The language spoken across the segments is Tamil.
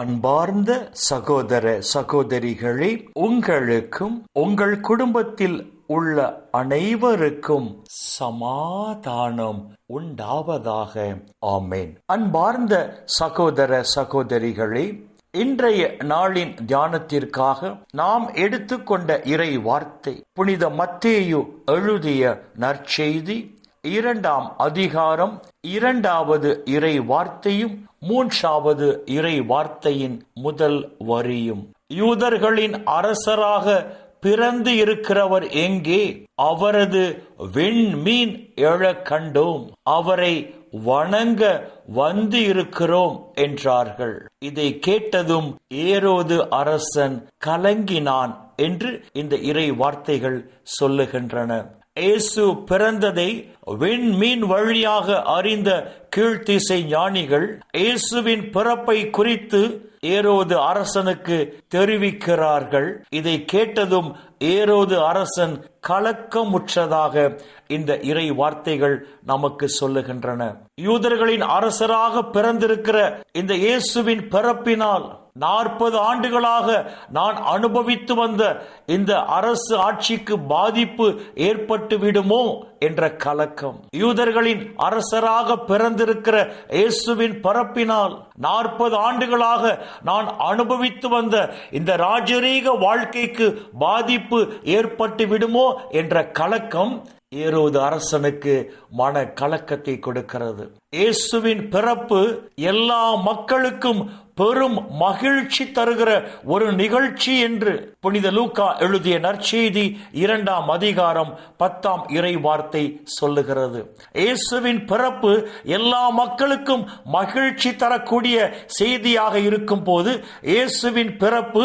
அன்பார்ந்த சகோதர சகோதரிகளே உங்களுக்கும் உங்கள் குடும்பத்தில் உள்ள அனைவருக்கும் சமாதானம் உண்டாவதாக. ஆமேன். அன்பார்ந்த சகோதர சகோதரிகளே இன்றைய நாளின் தியானத்திற்காக நாம் எடுத்துக்கொண்ட இறை வார்த்தை புனித மத்தேயு எழுதிய நற்செய்தி இரண்டாம் அதிகாரம் இரண்டாவது இறை வார்த்தையும் மூன்றாவது இறை வார்த்தையின் முதல் வரியும். யூதர்களின் அரசராக பிறந்து இருக்கிறவர் எங்கே? அவரது விண்மீன் எழ கண்டோம். அவரை வணங்க வந்து இருக்கிறோம் என்றார்கள். இதை கேட்டதும் ஏரோது அரசன் கலங்கினான். என்று இந்த இறை வார்த்தைகள் சொல்லுகின்றன. இயேசு பிறந்ததை விண்மீன் வழியாக அறிந்த கீழ்த்திசை ஞானிகள் இயேசுவின் பிறப்பை குறித்து ஏரோது அரசனுக்கு தெரிவிக்கிறார்கள். இதை கேட்டதும் ஏரோது அரசன் கலக்கமுற்றதாக இந்த இறை வார்த்தைகள் நமக்கு சொல்லுகின்றன. யூதர்களின் அரசராக பிறந்திருக்கிற இந்த இயேசுவின் பிறப்பினால் நாற்பது ஆண்டுகளாக நான் அனுபவித்து வந்த இந்த அரசு ஆட்சிக்கு பாதிப்பு ஏற்பட்டு விடுமோ என்ற கலக்கம். யூதர்களின் அரசராக பிறந்திருக்கிற இயேசுவின் பரப்பினால் நாற்பது ஆண்டுகளாக நான் அனுபவித்து வந்த இந்த ராஜரீக வாழ்க்கைக்கு பாதிப்பு ஏற்பட்டு விடுமோ என்ற கலக்கம் ஏரோது அரசனுக்கு மன கலக்கத்தை கொடுக்கிறது. இயேசுவின் பிறப்பு எல்லா மக்களுக்கும் பெரும் மகிழ்ச்சி தருகிற ஒரு நிகழ்ச்சி என்று புனித லூக்கா எழுதிய நற்செய்தி இரண்டாம் அதிகாரம் பத்தாம் இறை வார்த்தை சொல்லுகிறது. இயேசுவின் பிறப்பு எல்லா மக்களுக்கும் மகிழ்ச்சி தரக்கூடிய செய்தியாக இருக்கும் போது இயேசுவின் பிறப்பு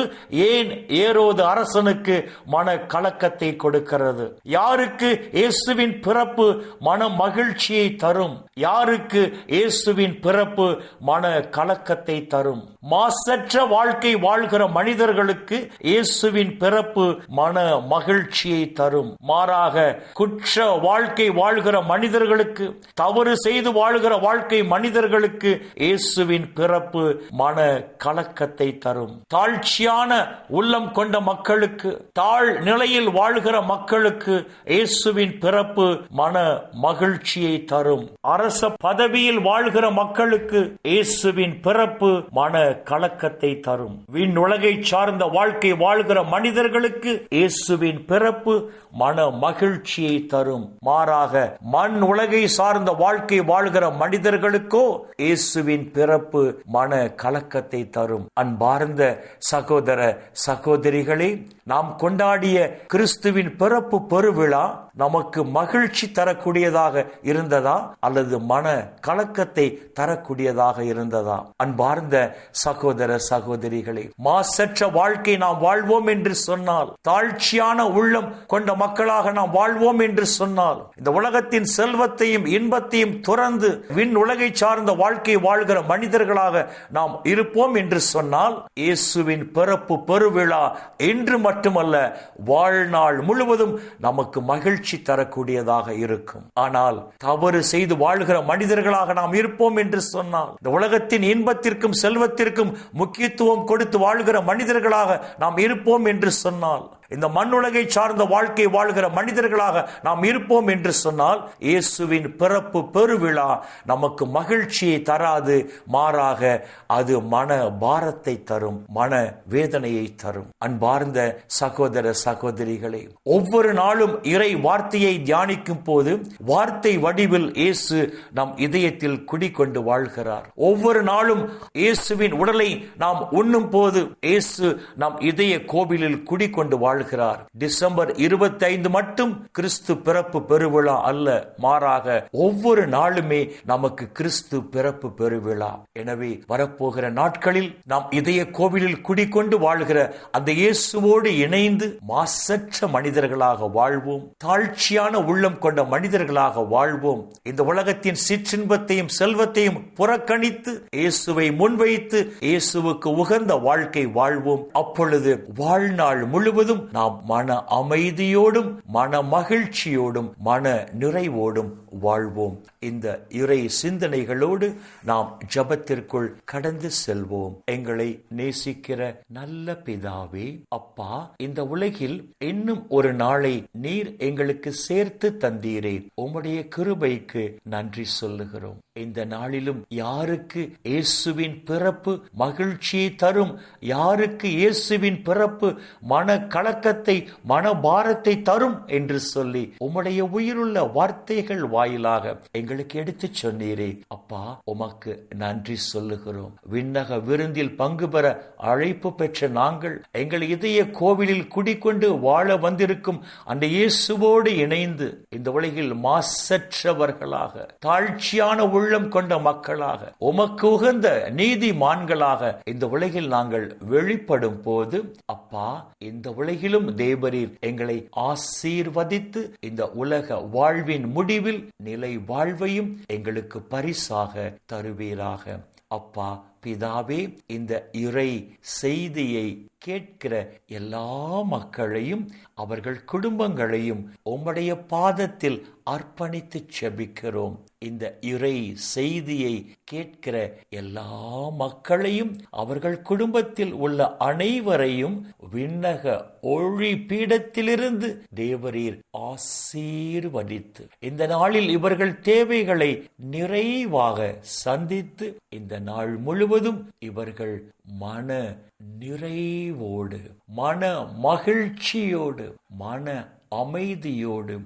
ஏன் ஏரோது அரசனுக்கு மன கலக்கத்தை கொடுக்கிறது? யாருக்கு இயேசுவின் பிறப்பு மன மகிழ்ச்சியை தரும்? யாருக்கு நமக்கு இயேசுவின் பிறப்பு மன கலக்கத்தை தரும். மாசற்ற வாழ்க்கை வாழ்கிற மனிதர்களுக்கு இயேசுவின் பிறப்பு மன மகிழ்ச்சியை தரும். மாறாக குற்ற வாழ்க்கை வாழ்கிற மனிதர்களுக்கு தவறு செய்து வாழ்கிற வாழ்க்கை மனிதர்களுக்கு இயேசுவின் பிறப்பு மன கலக்கத்தை தரும். தாழ்ச்சியான உள்ளம் கொண்ட மக்களுக்கு தாழ் நிலையில் வாழ்கிற மக்களுக்கு இயேசுவின் பிறப்பு மன மகிழ்ச்சியை தரும். அரச பதவி பதவியில் வாழ்கிற மக்களுக்கு இயேசுவின் பிறப்பு மன கலக்கத்தை தரும். விண்ணுலகை சார்ந்த வாழ்க்கை வாழ்கிற மனிதர்களுக்கு இயேசுவின் பிறப்பு மன மகிழ்ச்சியை தரும். மாறாக மண் உலகை சார்ந்த வாழ்க்கை வாழ்கிற மனிதர்களுக்கோ இயேசுவின் பிறப்பு மன கலக்கத்தை தரும். அன்பார்ந்த சகோதர சகோதரிகளே நாம் கொண்டாடிய கிறிஸ்துவின் பிறப்பு பெருவிழா நமக்கு மகிழ்ச்சி தரக்கூடியதாக இருந்ததா அல்லது மன கலக்கத்தை தரக்கூடியதாக இருந்ததா? அன்பார்ந்த சகோதர சகோதரிகளே மாசற்ற வாழ்க்கை நாம் வாழ்வோம் என்று சொன்னால் தாழ்ச்சியான உள்ளம் கொண்ட மக்களாக நாம் வாழ்வோம் என்று சொன்னால் இந்த உலகத்தின் செல்வத்தையும் இன்பத்தையும் துறந்து விண் உலகை சார்ந்த வாழ்க்கை வாழ்கிற மனிதர்களாக நாம் இருப்போம் என்று சொன்னால் இயேசுவின் பிறப்பு பெருவிழா என்று மட்டுமல்ல வாழ்நாள் முழுவதும் நமக்கு மகிழ்ச்சி தரக்கூடியதாக இருக்கும். ஆனால் தவறு செய்து வாழ்கிற மனிதர்களாக நாம் இருப்போம் என்று சொன்னால் இந்த உலகத்தின் இன்பத்திற்கும் செல்வத்திற்கும் முக்கியத்துவம் கொடுத்து வாழ்கிற மனிதர்களாக நாம் இருப்போம் என்று சொன்னால் இந்த மண்ணுலகை சார்ந்த வாழ்க்கை வாழ்கிற மனிதர்களாக நாம் இருப்போம் என்று சொன்னால் இயேசுவின் பிறப்பு பெருவிழா நமக்கு மகிழ்ச்சியை தராது மாறாக அது மன பாரத்தை தரும் மன வேதனையை தரும். அன்பார்ந்த சகோதர சகோதரிகளே ஒவ்வொரு நாளும் இறை வார்த்தையை தியானிக்கும் போது வார்த்தை வடிவில் இயேசு நம் இதயத்தில் குடிக்கொண்டு வாழ்கிறார். ஒவ்வொரு நாளும் இயேசுவின் உடலை நாம் உண்ணும் போது இயேசு நம் இதய கோவிலில் குடிக்கொண்டு வாழ் வாழ்கிறார் டிசம்பர் இருபத்தைந்து மட்டும் கிறிஸ்து பிறப்பு பெருவிழா அல்ல. மாறாக ஒவ்வொரு நாளுமே நமக்கு கிறிஸ்து பிறப்பு பெருவிழா. எனவே வரப்போகிற நாட்களில் நாம் இதய கோவிலில் குடிக்கொண்டு வாழ்கிற அந்த இயேசுவோடு இணைந்து மாசற்ற மனிதர்களாக வாழ்வோம். தாழ்ச்சியான உள்ளம் கொண்ட மனிதர்களாக வாழ்வோம். இந்த உலகத்தின் சிற்றின்பத்தையும் செல்வத்தையும் புறக்கணித்து இயேசுவை முன்வைத்து இயேசுவுக்கு உகந்த வாழ்க்கை வாழ்வோம். அப்பொழுது வாழ்நாள் முழுவதும் நாம் மன அமைதியோடும் மன மகிழ்ச்சியோடும் மன நிறைவோடும் வாழ்வோம். இந்த இறை சிந்தனைகளோடு நாம் ஜபத்திற்குள் கடந்து செல்வோம். எங்களை நேசிக்கிற நல்ல பிதாவே அப்பா இந்த உலகில் இன்னும் ஒரு நாளை நீர் எங்களுக்கு சேர்த்து தந்தீரே. உம்முடைய கிருபைக்கு நன்றி சொல்லுகிறோம். இந்த நாளிலும் யாருக்கு இயேசுவின் பிறப்பு மகிழ்ச்சியை தரும்? யாருக்கு இயேசுவின் பிறப்பு மன கலக்கத்தை மனபாரத்தை தரும் என்று சொல்லி உம்முடைய உயிருள்ள வார்த்தைகள் வாயிலாக எங்களுக்கு எடுத்து சொன்னீரே. அப்பா உமக்கு நன்றி சொல்லுகிறோம். விண்ணக விருந்தில் பங்கு பெற அழைப்பு பெற்ற நாங்கள் எங்கள் இதய கோவிலில் குடிக்கொண்டு வாழ வந்திருக்கும் அந்த இயேசுவோடு இணைந்து இந்த உலகில் மாசற்றவர்களாக தாழ்ச்சியான உள்ளம் கொண்ட மக்களாக உமக்கு உகந்த நீதிமான்களாக இந்த உலகில் நாங்கள் வெளிப்படும் போது அப்பா இந்த உலகில் உலகிலும் தேவரீர் எங்களை ஆசீர்வதித்து இந்த உலக வாழ்வின் முடிவில் நிலை வாழ்வையும் எங்களுக்கு பரிசாக தருவீராக. அப்பா பிதாவே இந்த இறை செய்தியை கேட்கிற எல்லா மக்களையும் அவர்கள் குடும்பங்களையும் உம்முடைய பாதத்தில் அர்ப்பணித்து செபிக்கிறோம். இந்த இறை செய்தியை கேட்கிற எல்லா மக்களையும் அவர்கள் குடும்பத்தில் உள்ள அனைவரையும் விண்ணக ஒளி பீடத்திலிருந்து தேவரீர் ஆசீர்வதித்து இந்த நாளில் இவர்கள் தேவைகளை நிறைவாக சந்தித்து இந்த நாள் முழுவதும் இவர்கள் மன நிறைவோடு மன மகிழ்ச்சியோடு மன அமைதியோடும்